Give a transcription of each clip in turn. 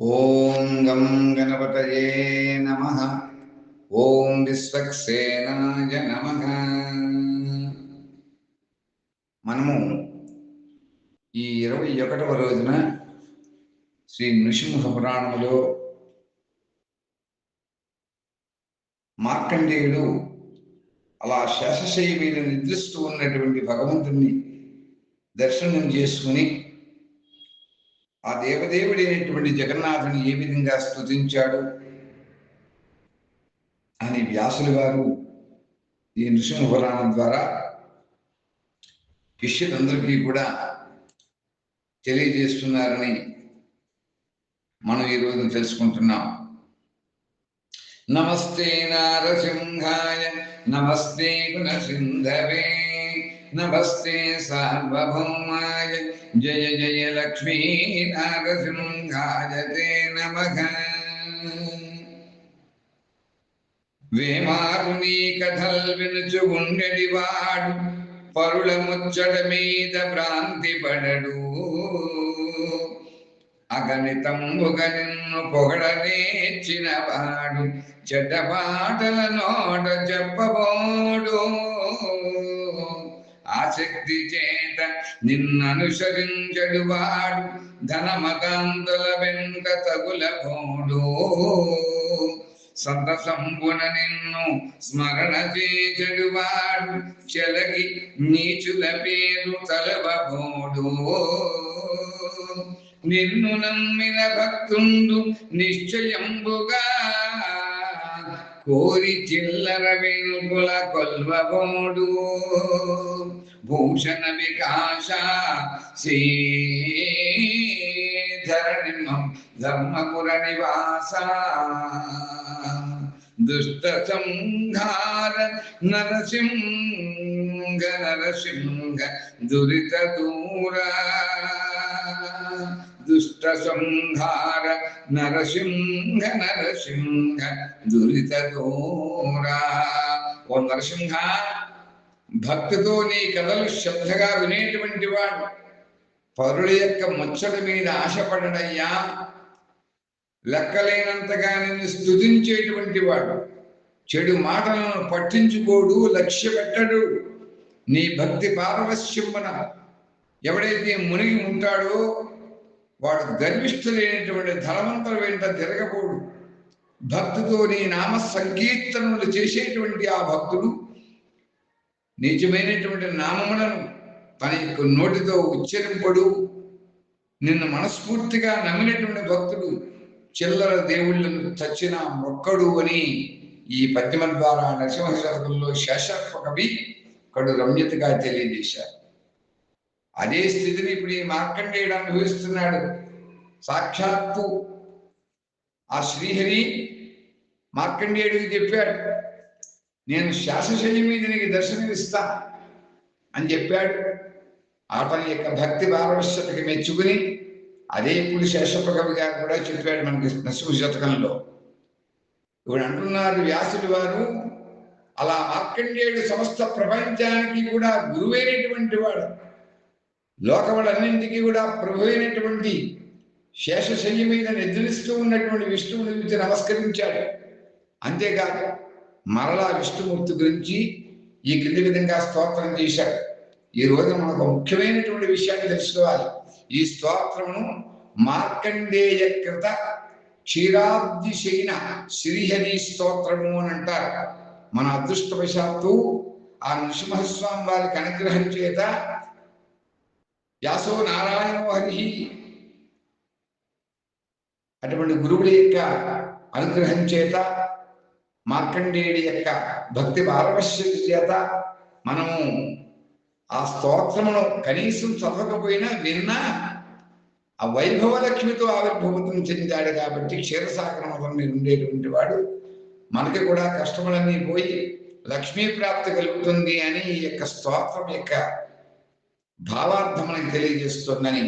ఓం గం గణపతయే నమ. ఓం విశ్వక్సేనాయ నమ. మనము ఈ ఇరవై ఒకటవ రోజున శ్రీ నృసింహ పురాణములో మార్కండేయుడు అలా శేషశయ్య మీద నిద్రిస్తూ ఉన్నటువంటి భగవంతుణ్ణి దర్శనం చేసుకుని ఆ దేవదేవుడైనటువంటి జగన్నాథుని ఏ విధంగా స్తుతించాడు అని వ్యాసులు గారు ఈ నృసింహపురాణం ద్వారా శిష్యులందరికీ కూడా తెలియజేస్తున్నారని మనం ఈ రోజు తెలుసుకుంటున్నాం. నమస్తే నారసింహాయ నమస్తే గుణసింధవే. నమస్తే సార్వభౌమాయ జయ జయ లక్ష్మీ నారసింహాయ తే నమః వేమారుని కథల్ వినుచు ఉండడి వాడు పరుల ముచ్చట మీద భ్రాంతి పడడు అగణితంబుగ నిన్ను పొగడ నేర్చిన పాటల నోట చెప్పబోడు. ఆసక్తి చేత నిన్ననుసరించడు వాడు ధనమకాంతుల వెంట తగులబోడు సంతసంబున నిన్ను స్మరణ చేచడు వాడు చెలగి నీచుల పేరు తలవబోడు నిన్ను నమ్మిన భక్తుండు నిశ్చయంబుగా కోరి చిల్లర వెనుకుల కొల్వబోడు భూషణ వికాస శ్రీధరణి ధర్మపుర నివాస. దుష్ట సంహార నరసింహ నరసింహ దురిత దూరా. దుష్ట సంహార నరసింహ నరసింహ దురిత దూర ఓ నరసింహ భక్తితో నీ కథలు శ్రద్ధగా వినేటువంటి వాడు. పరుల యొక్క ముచ్చట మీద ఆశపడడయ్యా లెక్కలేనంతగా నిన్ను స్థుతించేటువంటి వాడు. చెడు మాటలను పట్టించుకోడు లక్ష్య పెట్టడు నీ భక్తి పారవశ్యమున. ఎవడైతే మునిగి ఉంటాడో వాడు గర్విష్ఠులైనటువంటి ధనవంతుల వెంట తిరగబోడు భక్తితో నీ నామ సంకీర్తనలు చేసేటువంటి ఆ భక్తుడు నిజమైనటువంటి నామములను తన యొక్క నోటితో ఉచ్చరింపడు. నిన్ను మనస్ఫూర్తిగా నమ్మినటువంటి భక్తుడు చిల్లర దేవుళ్ళను చచ్చిన మొక్కడు అని ఈ పద్యమ ద్వారా నరసింహశతకంలో శాశ్వత కవి కడు రమ్యతగా తెలియజేశారు. అదే స్థితిని ఇప్పుడు ఈ మార్కండేయుడు అనుభవిస్తున్నాడు సాక్షాత్తు ఆ శ్రీహరి మార్కండేయుడికి చెప్పాడు. నేను శాసశయ్య మీద నీకు దర్శనమిస్తా అని చెప్పాడు. అతని యొక్క భక్తి పారవశ్యతకి మెచ్చుకుని అదే ఇప్పుడు శేషప్ప కవి గారు కూడా చెప్పాడు మనకి నరసింహ శతకంలో. ఇప్పుడు అంటున్నారు వ్యాసుడు వారు. అలా మార్కండేయుడు సమస్త ప్రపంచానికి కూడా గురువైనటువంటి వాడు. లోకములన్నింటికీ కూడా ప్రభువైనటువంటి శేషశయ్య మీద నిద్రిస్తూ ఉన్నటువంటి విష్ణువుని గురించి నమస్కరించాడు. అంతేకాదు మరలా విష్ణుమూర్తి గురించి ఈ క్రింది విధంగా స్తోత్రం చేశాడు. ఈ రోజు మనకు ముఖ్యమైనటువంటి విషయాన్ని తెలుసుకోవాలి. ఈ స్తోత్రమును మార్కండేయ కృత క్షీరాబ్దిశైన శ్రీహరి స్తోత్రము అని అంటారు. మన అదృష్టవశాత్తు ఆ నృసింహస్వామి వారికి అనుగ్రహం చేత వ్యాసో నారాయణో హరి అటువంటి గురువుల యొక్క అనుగ్రహం చేత మార్కండేయుడి యొక్క భక్తి పారవశ్యత చేత మనము ఆ స్తోత్రమును కనీసం చదవకపోయినా విన్నా ఆ వైభవ లక్ష్మితో ఆవిర్భూతం చెందాడు కాబట్టి క్షీరసాగర మతం మీద ఉండేటువంటి వాడు. మనకి కూడా కష్టములన్నీ పోయి లక్ష్మీ ప్రాప్తి కలుగుతుంది అని ఈ యొక్క స్తోత్రం యొక్క భావార్థం తెలియజేస్తుందని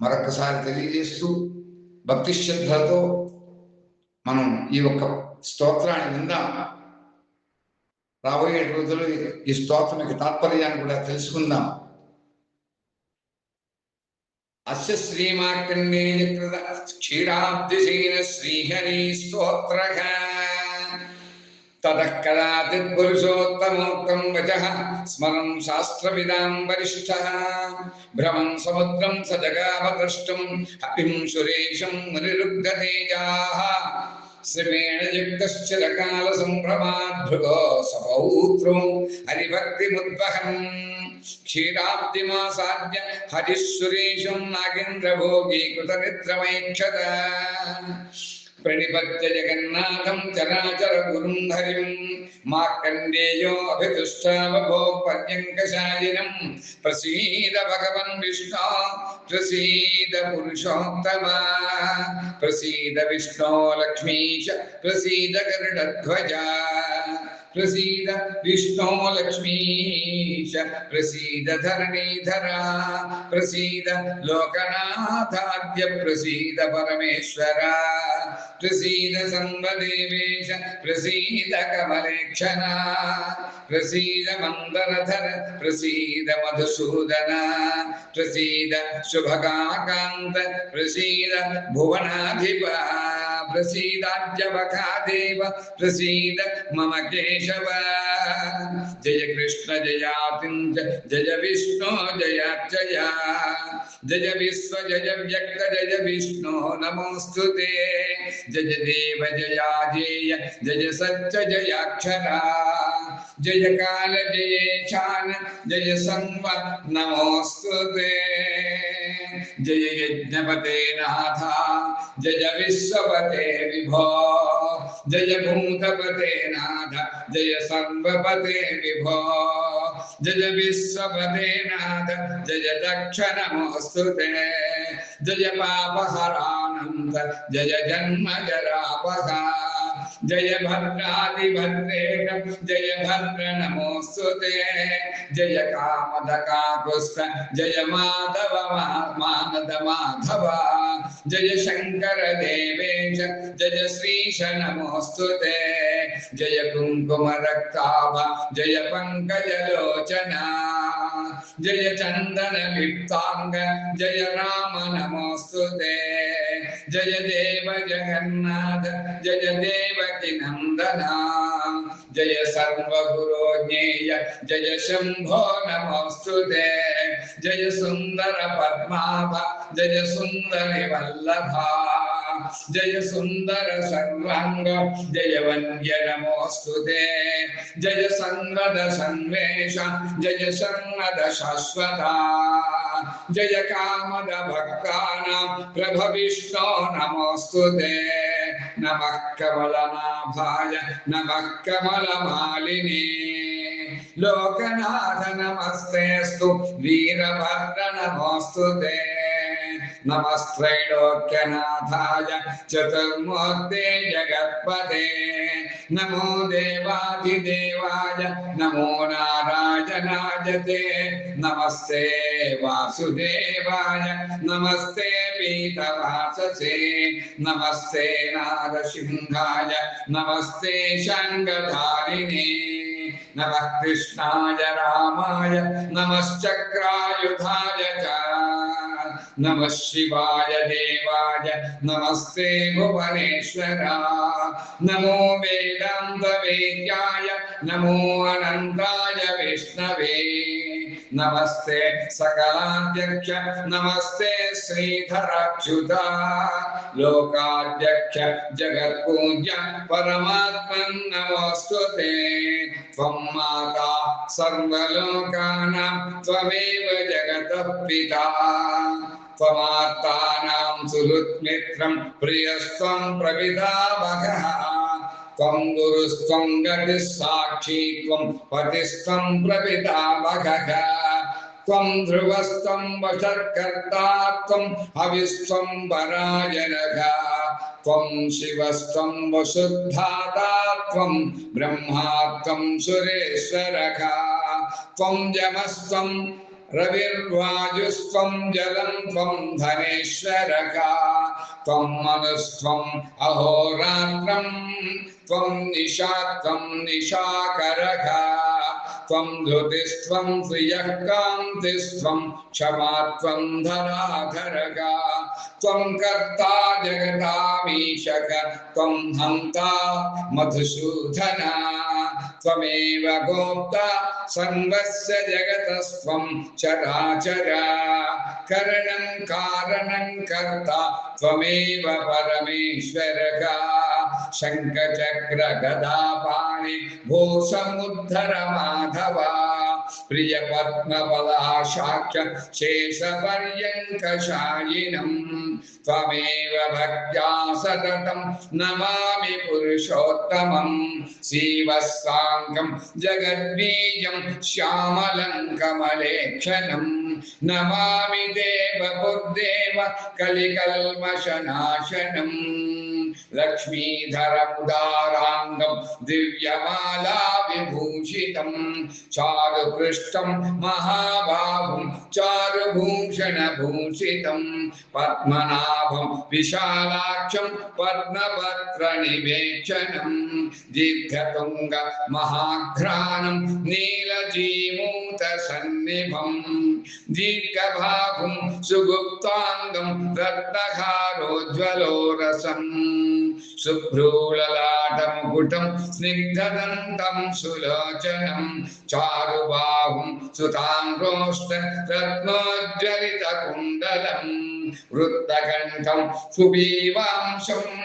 మరొకసారి తెలియజేస్తూ భక్తి శ్రద్ధలతో మనం ఈ యొక్క స్తోత్రాన్ని విందాం. రాబోయే రోజులు ఈ స్తోత్రం యొక్క తాత్పర్యాన్ని కూడా తెలుసుకుందాం. అస్య శ్రీమార్కండేయకృత క్షీరాబ్దిశీన శ్రీహరి స్తోత్రః తతః కదాచిత్ పురుషోత్తమోక్తం వచః స్మరన్ శాస్త్రవిదాం వరిష్ఠः భ్రమం సముద్రం స జగామద్రష్టం అపిం సురేషం మునిరుగ్ధతేజా శ్రమేణ యుక్తశ్చిరకాల సంభ్రమాద్భృగో సపౌత్రో హరిభక్తిముద్వహన్ క్షీరాబ్దిమాసాద్య హరిసురేశం నాగేంద్రభోగీకృత నిద్రమైక్షత प्रणिपत्य जगन्नाथं चराचर गुरुं हरिं मार्कण्डेयो अभितुष्टावभो पर्यङ्कशालिनम् प्रसीद भगवन् विष्णो प्रसीद पुरुषोत्तम प्रसीद विष्णो लक्ष्मीश प्रसीद गरुडध्वजा ప్రసీద విష్ణో లక్ష్మీశ ప్రసీద ధరణీధర ప్రసీద లోకనాథాద్య ప్రసీద పరమేశ్వర ప్రసీద సంవదేవేశ ప్రసీద కమలేక్షణ ప్రసీద మందరధర ప్రసీద మధుసూదన ప్రసీద శుభకాకాంత ప్రసీద భువనాధిప प्रसीदाद्यवखादेव प्रसीद मम केशव। जय कृष्ण जयातिञ्च जय विष्णु जयार्चया जय विश्व, जय व्यक्त, जय विष्णु, नमोऽस्तु ते। जय देव, जया जेय जय सच्च जयाक्षरा जय काल जयेशान जय संवत्, नमोऽस्तु ते। जय यज्ञपते नाथ, जय विश्वपते विभो, जय भूतपते नाथ, जय सर्वपते विभो, जय विश्वपते नाथ, जय दक्ष नमोस्तुते जय पापहरानन्द, जय जन्म जरापहा जय भद्रादिभद्रेण जय भद्र नमोस्तुते जय कामदका पुष्प, जय माधव मानद माधव। जय शंकर देवेश, जय श्रीश नमोस्तुते जय कुंकुम रक्ता जय पंकज लोचना। जय चंदन लिप्तांग, जय राम नमोस्तुते जय देव जगन्नाथ, जय देव कि नंदना जय सर्वगुरो ज्ञेय जय शंभो नमस्तु जय सुंदर पद्मा जय सुंदर वल्लभा। जय सुंदर सर्वांग, जय वन्य नमोस्तु जय संगद सन्वेश जय संगद शाश्वत। जय कामद भक्ता प्रभविष्णो नमोऽस्तु ते। नमः कमलनाभाय, नमः कमलमालिनी। लोकनाथ नमस्ते वीरभद्र नमोस्तु ते। नमस्त्रैलोक्यनाथाय चतुर्मूर्ते जगत्पते। नमो देवाधिदेवाय, नमो नारायणाय ते। नमस्ते वासुदेवाय, नमस्ते पीतवाससे नमस्ते नारसिंहाय, नमस्ते शङ्खधारिणे। नमः कृष्णाय रामाय, नमश्चक्रायुधाय च। नमः शिवाय देवाय, नमस्ते भुवनेश्वरा। नमो वेदान्तवेद्याय, नमो अनन्ताय विष्णवे। नमस्ते सकलाध्यक्ष, नमस्ते श्रीधराच्युता। लोकाध्यक्ष, जगत्पूज्य परमात्मन् नमोऽस्तुते त्वं माता सर्वलोकानां, त्वमेव जगतः पिता त्वमात्तानां सुहृत्मित्रं प्रियस्त्वं प्रविदावगः त्वं गुरुस्त्वं गतिः साक्षी त्वं पतिस्त्वं प्रपितावगः त्वं ध्रुवस्त्वं वशर्कर्ता त्वं हविस्त्वं परायणः त्वं शिवस्त्वं वसुद्धाता त्वं ब्रह्मा त्वं सुरेश्वरः त्वं जमस्त्वं रविर्वायुस्त्वं जलं त्वं धनेश्वरः त्वं मनुस्त्वम् अहोरात्रं, त्वं त्वं कान्तिस्त्वं क्षमा, त्वं त्वं कर्ता जगतामीशक त्वं हन्ता मधुसूदना त्वमेव गोप्ता सर्वस्य जगतस्त्वं चराचरा करणं कारणं कर्ता त्वमेव परमेश्वरका शङ्खचक्रगदापाणि भो समुद्धर माधवा प्रियपद्मपलाशाख्य शेषपर्यङ्कशायिनम् त्वमेव भक्त्या सततं नमामि पुरुषोत्तमं। शिवस्साङ्गं जगद्बीजं श्यामलं कमलेक्षणम् नमामि देवबुद्देव कलिकल्मषनाशनम् लक्ष्मीधरमुदाराङ्गं दिव्यमाला विभूषितं चारुपृष्ठं महाबाहुं चारुभूषणभूषितं पद्मनाभं विशालाक्षं पद्मपत्रनिवेक्षणं दीर्घतुङ्ग महाघ्राणं दीर्घभागुं सुगुप्ताङ्गं रत्नकारोज्वलो रसन् सुभ्रूललाटमुटं स्निग्धदन्तं सुलोचनं चारुबाहुं सुतान्द्रोष्ट रत्नोज्ज्वलितकुण्डलम् वृत्तकण्ठं सुबीवांशम्।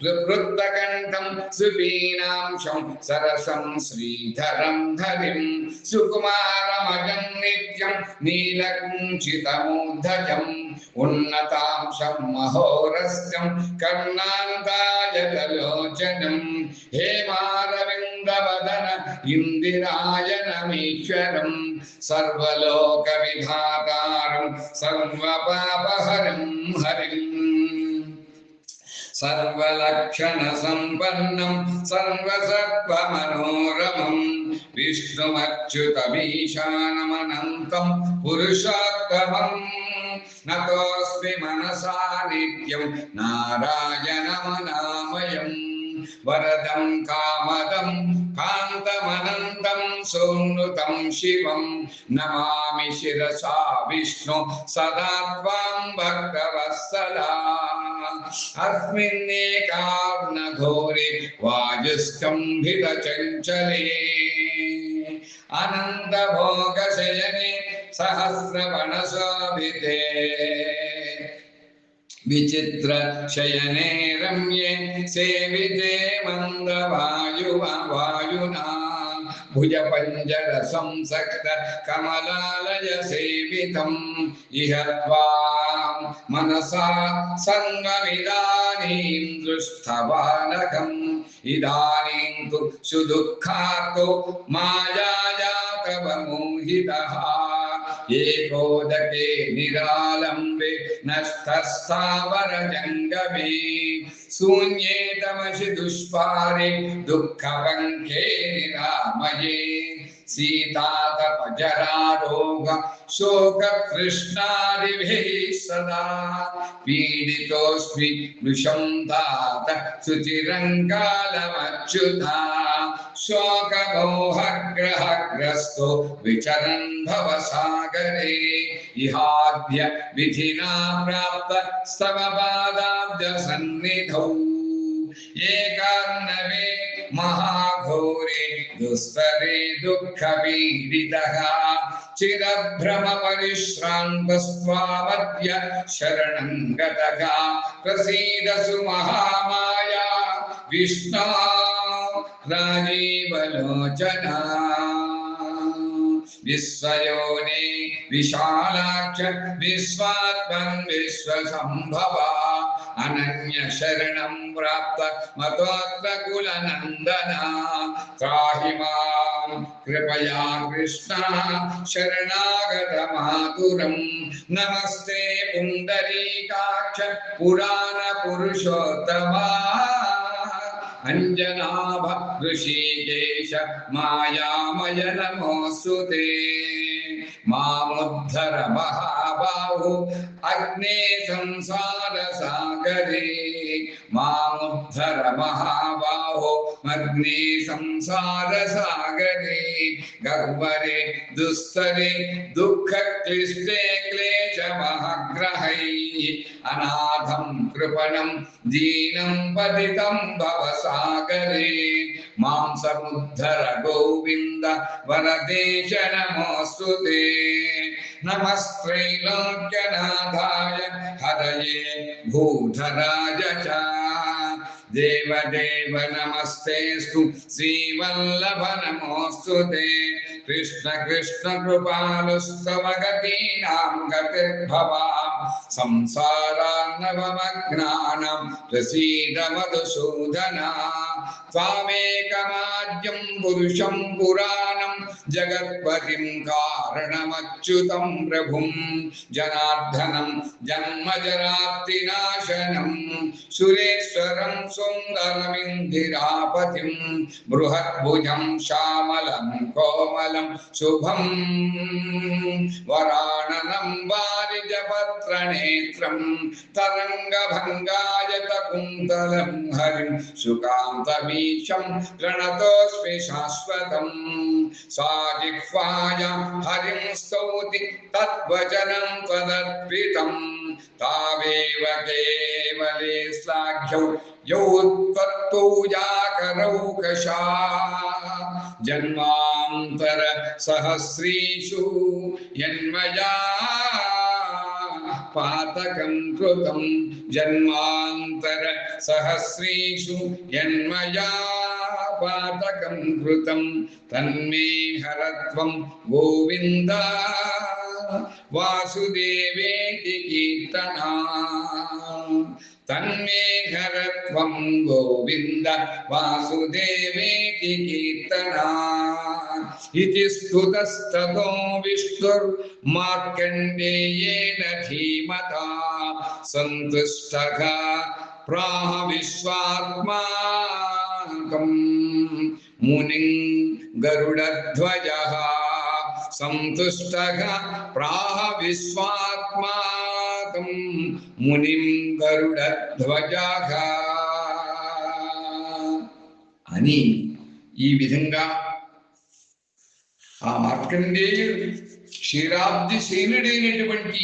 సువృత్తకంఠం సువీనాంశం సరసం శ్రీధరం ధరిం సుకుమారమగం నిత్యం నీలకుంచితమూర్ధజం ఉన్నతాంశం మహోరస్యం కర్ణాంతాయతలోచనం హేమారవిందవదన ఇందిరాయనమీశ్వరం సర్వలోక విధాతారం సర్వపాపహరం హరిం सर्वलक्षणसम्पन्नं सर्वसत्त्वमनोरमं विष्णुमच्युतमीशानमनन्तं पुरुषोत्तमम् नतोऽस्मि मनसा नित्यं नारायणमनामयम् वरदं कामदं कान्तमनन्तं सोन्नुतं शिवं नमामि शिरसा विष्णु सदा त्वां भक्तवत्सला अस्मिन्नेकार्णघोरे वायुस्कम्भितचञ्चले अनन्तभोगशयने सहस्रवनशोभिते विचित्र शयने रम्ये सेविते मन्दवायुवा वायुना। भुजपञ्जर संसक्त कमलालय सेवितम् इह त्वां मनसा सङ्गमिदानीं दृष्टबालकम्। इदानीं तु सुदुःखातो मायाया तव मोहितः एकोदके निरालम्बे नष्टस्थावरजङ्गमे शून्ये तमसि दुष्पारे दुःखपङ्खे निरामये सीतातपजरारोग, शोकतृष्णादिभिः सदा पीडितोऽस्मि वृषं तात शुचिरङ्कालमच्युता शोकमोहग्रहग्रस्तो विचरन् भवसागरे इहाद्य विधिना प्राप्त स्तवपादाब्जसन्निधौ एकान्नवे महाघोरे दुस्तरे दुःखपीडितः चिरभ्रमपरिश्रान्तस्त्वामद्य शरणं गतः। प्रसीदसु महामाया विष्णा राजीवलोचना। विश्वयोने विशालाक्ष विश्वात्मन् विश्वसम्भवा। अनन्य शरणं प्राप्त मतोत्तकुलनन्दना त्राहि माँ कृपया कृष्णा शरणागतमातुरं। नमस्ते पुण्डरीकाक्ष पुराणपुरुषोत्तमा। अञ्जनाभ ऋषिकेश मायामय नमोऽस्तु ते। మాముద్ధర మహాబాహు అగ్నే సంసార సాగరే మా सरमहाबाहो मग्ने संसारसागरे गर्वरे, दुस्तरे, दुःखक्लिष्टे क्लेशमहग्रहैः। अनाथं कृपणं दीनं पतितं भवसागरे। माँ समुद्धर गोविन्द वरदेश नमोऽस्तु ते। नमस्त्रैलोक्यनाथाय हरये भूधराज चा। देवदेव नमस्तेस्तु। श्रीवल्लभ नमोऽस्तु ते। कृष्ण कृष्ण कृपालुस्तव गतीनां गतिर्भवाम् संसारान्नवमग्नानां प्रसीद मधुसूदना त्वामेकमाद्यं पुरुषं पुराणं। जगत्पतिं कारणमच्युतं प्रभुं। जनार्दनं जन्मजराप्तिनाशनं। सुरेश्वरं स्व జనార్దనం జన్మజరాప్తినాశనం సురేశ్వరం సుందరమిందిరాపతిం బృహద్భుజం శ్యామలం కోమలం गणेत्रं तरङ्गभङ्गायत कुन्तलं हरिं सुकान्तमीशं प्रणतोऽस्मि शाश्वतं सा जिह्वाय हरिं स्तौति तद्वचनं त्वदर्पितं तावेव केवले श्लाघ्यौ कषा यन्मया పాతకం కృతం జన్మాంతర సహస్రీషు యన్మయా పాతకం కృతం తన్మే హరత్వం గోవింద వాసుదేవేటి కీర్తనా తన్మే హరత్వం గోవింద వాసుదేవేతి కీర్తనా. ఇది స్థుతస్తదో విష్ణుర్ మార్కండేయేన ధీమత. సంతుష్టః ప్రాహ విశ్వాత్మాకం మునిం గరుడధ్వజ. సంతుష్టః ప్రాహ విశ్వాత్మా విశ్వాత్మాకం మునిం గరుడధ్వజः అని ఈ విధంగా ఆ మార్కండేయుడు క్షీరాబ్ది శైలుడైనటువంటి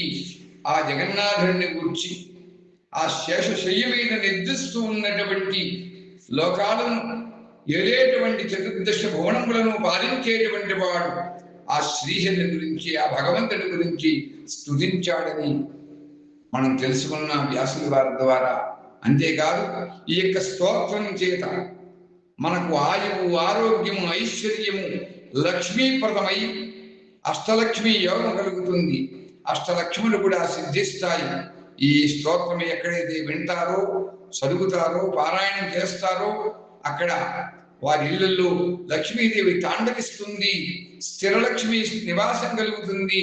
ఆ జగన్నాథుడిని గూర్చి ఆ శేషశయ్య మీద నిద్రిస్తూ ఉన్నటువంటి లోకాలను ఏలేటువంటి చతుర్దశ భువనములను పాలించేటువంటి వాడు ఆ శ్రీహరిని గురించి ఆ భగవంతుడి గురించి స్తుతించాడని మనం తెలుసుకున్న వ్యాసుల వారి ద్వారా. అంతేకాదు ఈ యొక్క స్తోత్రం చేత మనకు ఆయువు ఆరోగ్యము ఐశ్వర్యము లక్ష్మీప్రదమై అష్టలక్ష్మి యోగం కలుగుతుంది. అష్టలక్ష్ములు కూడా సిద్ధిస్తాయి. ఈ స్తోత్రం ఎక్కడైతే వింటారో చదువుతారో పారాయణం చేస్తారో అక్కడ వారి ఇళ్ళలో లక్ష్మీదేవి తాండవిస్తుంది స్థిరలక్ష్మి నివాసం కలుగుతుంది.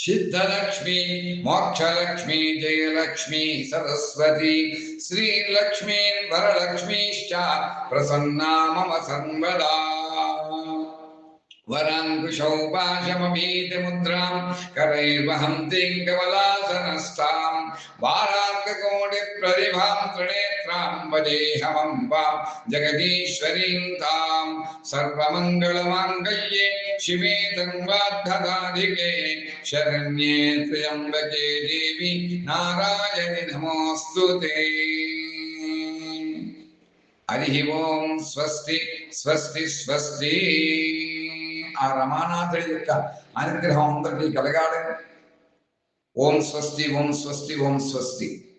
सिद्धलक्ष्मी मोक्षलक्ष्मी जयलक्ष्मी सरस्वती श्रीलक्ष्मी वरलक्ष्मीश्च प्रसन्ना मम सर्वदा। वराङ्कुशौ मुद्रा मुद्रां करैर्वहन्तीं कमलासनस्थां वारार्ककोटिप्रतिभां त्रिनेत्रां वदेहमं वां जगदीश्वरीं तां शिवे तन्वाद्धदाधिके शरण्ये त्र्यम्बके देवी नारायणि नमोऽस्तु ते। हरिः ओं स्वस्ति स्वस्ति स्वस्ति। ఆ రమానాథుడి యొక్క అనుగ్రహం అందరికీ కలగాలని. ఓం స్వస్తి ఓం స్వస్తి ఓం స్వస్తి.